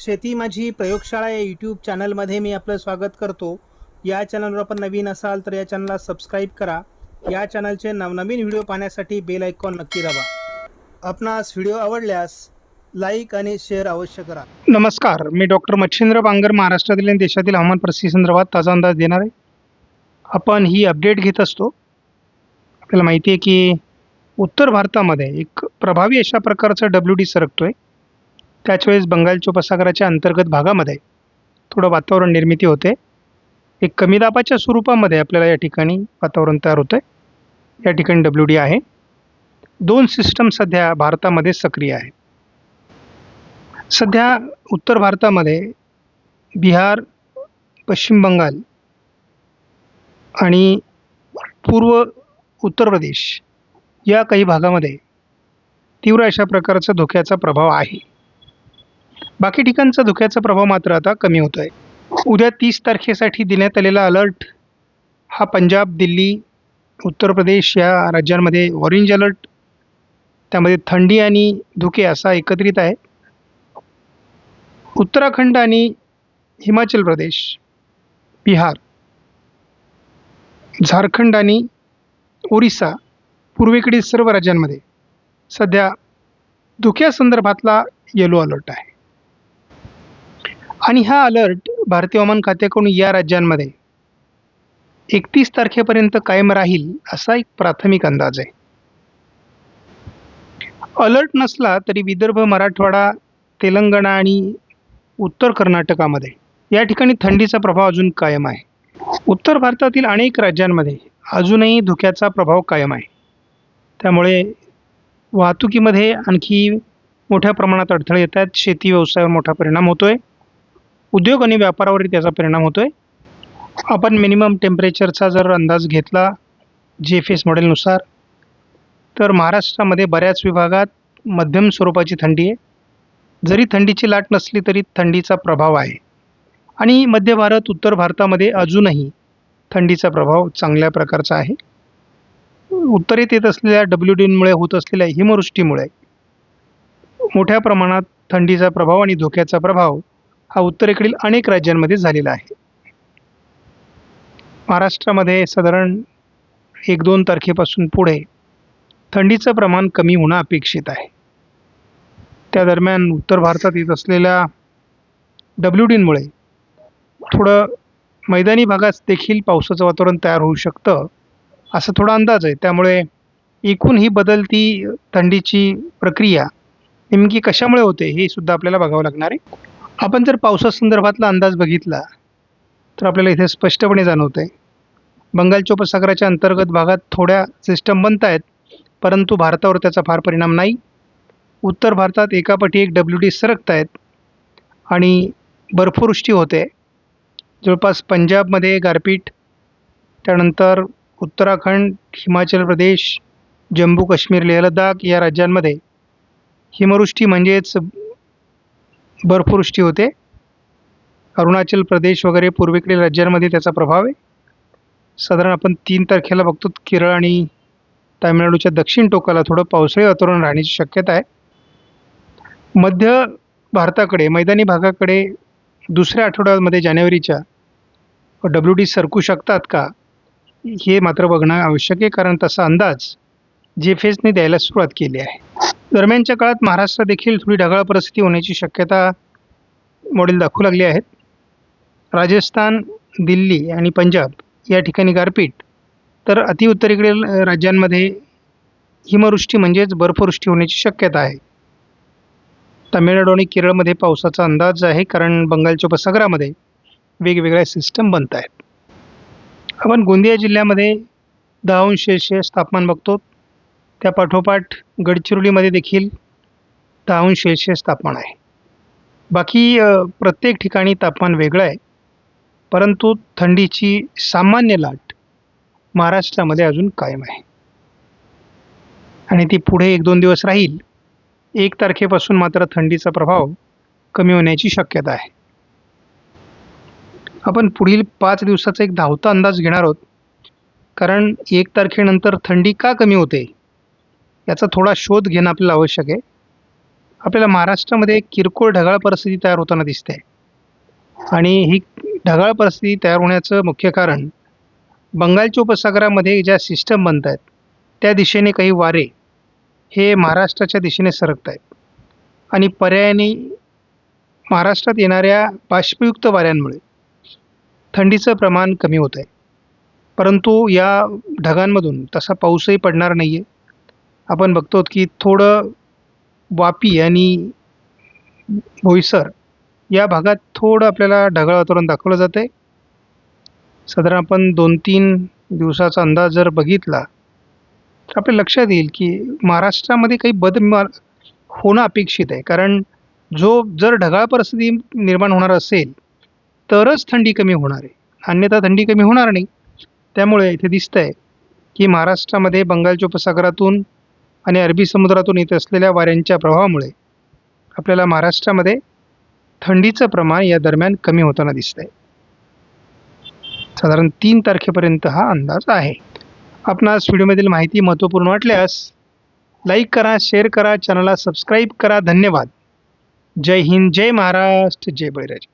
शेती माझी प्रयोगशाळा या यूट्यूब चॅनलमध्ये मी आपलं स्वागत करतो. या चॅनलवर आपण नवीन असाल तर या चॅनलला सबस्क्राईब करा. या चॅनलचे नवनवीन व्हिडिओ पाहण्यासाठी बेल आयकॉन नक्की दाबा. आपणास व्हिडिओ आवडल्यास लाईक आणि शेअर अवश्य करा. नमस्कार मी डॉक्टर मच्छिंद्र बांगर महाराष्ट्रातील आणि देशातील हवामान परिस्थितीसंदर्भात ताजा अंदाज देणार आहे. आपण ही अपडेट घेत असतो. आपल्याला माहिती आहे की उत्तर भारतामध्ये एक प्रभावी अशा प्रकारचं डब्ल्यू डी सरकतो आहे त्याच वेळेस बंगालच्या उपसागराच्या अंतर्गत भागामध्ये थोडं वातावरण निर्मिती होते. एक कमी दाबाच्या स्वरूपामध्ये आपल्याला या ठिकाणी वातावरण तयार होतं आहे या ठिकाणी डब्ल्यू डी आहे. दोन सिस्टम सध्या भारतामध्ये सक्रिय आहे. सध्या उत्तर भारतामध्ये बिहार पश्चिम बंगाल आणि पूर्व उत्तर प्रदेश या काही भागामध्ये तीव्र अशा प्रकारचा धोक्याचा प्रभाव आहे. बाकी ठिकाणचा धुक्याचा प्रभाव मात्र आता कमी होत आहे उद्या तीस तारखेसाठी देण्यात आलेला अलर्ट हा पंजाब दिल्ली उत्तर प्रदेश या राज्यांमध्ये ऑरेंज अलर्ट त्यामध्ये थंडी आणि धुके असा एकत्रित आहे. उत्तराखंड आणि हिमाचल प्रदेश बिहार झारखंड आणि ओरिसा पूर्वेकडील सर्व राज्यांमध्ये सध्या धुक्यासंदर्भातला येलो अलर्ट आहे. आणि हा अलर्ट भारतीय हवामान खात्याकडून या राज्यांमध्ये. एकतीस तारखेपर्यंत कायम राहील असा एक प्राथमिक अंदाज आहे. अलर्ट नसला तरी विदर्भ मराठवाडा तेलंगणा आणि उत्तर कर्नाटकामध्ये या ठिकाणी थंडीचा प्रभाव अजून कायम आहे. उत्तर भारतातील अनेक राज्यांमध्ये अजूनही धुक्याचा प्रभाव कायम आहे. त्यामुळे वाहतुकीमध्ये आणखी मोठ्या प्रमाणात अडथळे येत आहेत शेती व्यवसायावर मोठा परिणाम होतो आहे उद्योग आणि व्यापारावरही त्याचा परिणाम होतो आहे आपण मिनिमम टेम्परेचरचा जर अंदाज घेतला जी एफ एस मॉडेलनुसार तर महाराष्ट्रामध्ये बऱ्याच विभागात मध्यम स्वरूपाची थंडी आहे. जरी थंडीची लाट नसली तरी थंडीचा प्रभाव आहे. आणि मध्य भारत उत्तर भारतामध्ये अजूनही थंडीचा प्रभाव चांगल्या प्रकारचा आहे. उत्तरेत येत असलेल्या डब्ल्यू डीमुळे होत असलेल्या हिमवृष्टीमुळे मोठ्या प्रमाणात थंडीचा प्रभाव आणि धोक्याचा प्रभाव हा उत्तरेकडील अनेक राज्यांमध्ये झालेला आहे. महाराष्ट्रामध्ये साधारण एक दोन तारखेपासून पुढे थंडीचं प्रमाण कमी होणं अपेक्षित आहे. त्या दरम्यान उत्तर भारतात येत असलेल्या डब्ल्यू डीनमुळे थोडं मैदानी भागात देखील पावसाचं वातावरण तयार होऊ शकतं असा थोडा अंदाज आहे. त्यामुळे एकूण ही बदलती थंडीची प्रक्रिया नेमकी कशामुळे होते हे सुद्धा आपल्याला बघावं लागणार आहे. आपण जर पावसासंदर्भातला अंदाज बघितला तर आपल्याला इथे स्पष्टपणे जाणवत आहे बंगालच्या उपसागराच्या अंतर्गत भागात थोड्या सिस्टम बनत आहेत परंतु भारतावर त्याचा फार परिणाम नाही. उत्तर भारतात एकापटी एक डब्ल्यू डी सरकत आहेत आणि बर्फवृष्टी होते. जवळपास पंजाबमध्ये गारपीट त्यानंतर उत्तराखंड हिमाचल प्रदेश जम्मू काश्मीर लेह लडाख या राज्यांमध्ये हिमवृष्टी म्हणजेच बर्फवृष्टी होते. अरुणाचल प्रदेश वगैरे पूर्वेकडील राज्यांमध्ये त्याचा प्रभाव आहे. साधारण आपण तीन तारखेला बघतो केरळ आणि तामिळनाडूच्या दक्षिण टोकाला थोडं पावसाळी वातावरण राहण्याची शक्यता आहे. मध्य भारताकडे मैदानी भागाकडे दुसऱ्या आठवड्यामध्ये जानेवारीच्या डब्ल्यू डी सरकू शकतात का? हे मात्र बघणं आवश्यक आहे कारण तसा अंदाज जे फेसने द्यायला सुरुवात केली आहे. दरम्यानच्या काळात महाराष्ट्रात देखील थोडी ढगाळ परिस्थिती होण्याची शक्यता मॉडेल दाखवू लागली आहेत. राजस्थान दिल्ली आणि पंजाब या ठिकाणी गारपीट. तर अतिउत्तरेकडील राज्यांमध्ये हिमवृष्टी म्हणजेच बर्फवृष्टी होण्याची शक्यता आहे. तामिळनाडू आणि केरळमध्ये पावसाचा अंदाज आहे कारण बंगालच्या उपसागरामध्ये वेगवेगळ्या सिस्टम बनत आहेत आपण गोंदिया जिल्ह्यामध्ये दहा अंश सेल्सिअस तापमान बघतो. त्या पाठोपाठ गडचिरोलीमध्ये देखील दहा अंश तापमान आहे. बाकी प्रत्येक ठिकाणी तापमान वेगळं आहे परंतु थंडीची सामान्य लाट महाराष्ट्रामध्ये अजून कायम आहे. आणि ती पुढे एक दोन दिवस राहील एक तारखेपासून मात्र थंडीचा प्रभाव कमी होण्याची शक्यता आहे. आपण पुढील पाच दिवसाचा एक धावता अंदाज घेणार आहोत कारण एक तारखेनंतर थंडी का कमी होते? याचा थोडा शोध घेणं आपल्याला आवश्यक आहे. आपल्याला महाराष्ट्रामध्ये एक किरकोळ ढगाळ परिस्थिती तयार होताना दिसते. आणि ही ढगाळ परिस्थिती तयार होण्याचं मुख्य कारण बंगालच्या उपसागरामध्ये ज्या सिस्टम बनत आहेत त्या दिशेने काही वारे हे महाराष्ट्राच्या दिशेने सरकत आहेत आणि पर्यायाने महाराष्ट्रात येणाऱ्या बाष्पयुक्त वाऱ्यांमुळे थंडीचं प्रमाण कमी होत आहे परंतु या ढगांमधून तसा पाऊसही पडणार नाही आहे आपण बघतो की थोडं वापी आणि बोईसर या भागात थोडं आपल्याला ढगाळ वातावरण दाखवलं जातं आहे साधारण आपण दोन तीन दिवसाचा अंदाज जर बघितला तर आपल्या लक्षात येईल की महाराष्ट्रामध्ये काही बदल होणं अपेक्षित आहे. कारण जो जर ढगाळ परिस्थिती निर्माण होणार असेल तरच थंडी कमी होणार आहे. अन्यथा थंडी कमी होणार नाही. त्यामुळे इथे दिसतं आहे की महाराष्ट्रामध्ये बंगालच्या उपसागरातून आणि अरबी समुद्रातून येत असलेल्या वाऱ्यांच्या प्रभावामुळे आपल्याला महाराष्ट्रामध्ये थंडीचं प्रमाण या दरम्यान कमी होताना दिसतंय. साधारण तीन तारखेपर्यंत हा अंदाज आहे. आपणास व्हिडिओमधील माहिती महत्त्वपूर्ण वाटल्यास लाईक करा शेअर करा चॅनलला सबस्क्राईब करा. धन्यवाद. जय हिंद जय महाराष्ट्र जय बळीराज.